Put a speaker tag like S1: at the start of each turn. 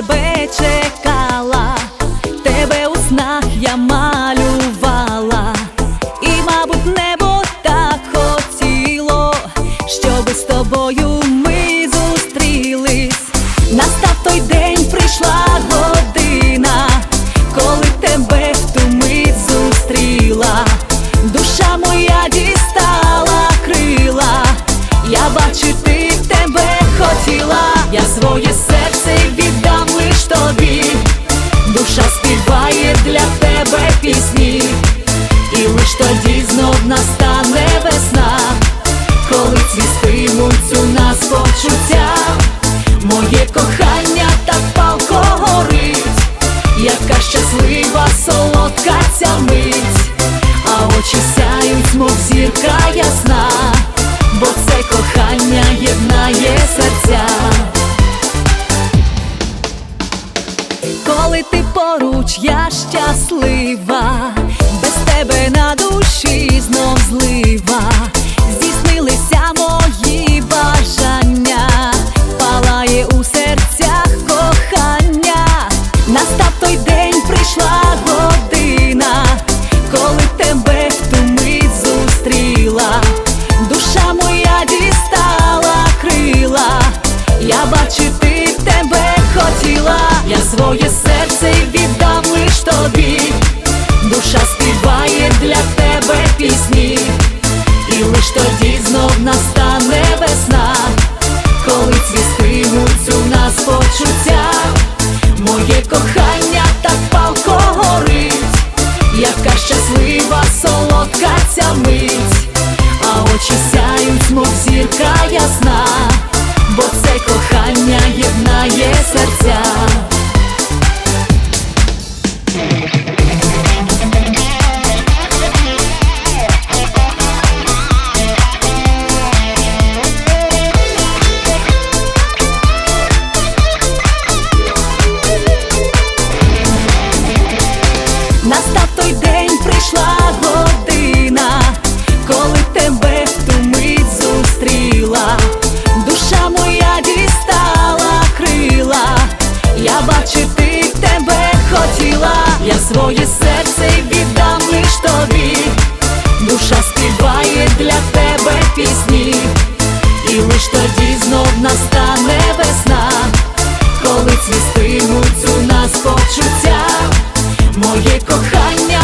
S1: тебе чекала, почуття. Моє кохання так палко горить, яка щаслива солодка ця мить, а очі сяють, мов зірка ясна, бо це кохання єднає серця. Коли ти поруч, я щаслива, лиш тоді знов настане весна, коли цвістимуть у нас почуття, моє кохання тебе в ту мить зустріла, душа моя дістала крила, я бачити тебе хотіла, я своє серце віддам лиш тобі, душа співає для тебе пісні, і лиш тоді знов настане весна, коли цвістимуть у нас почуття. Моє кохання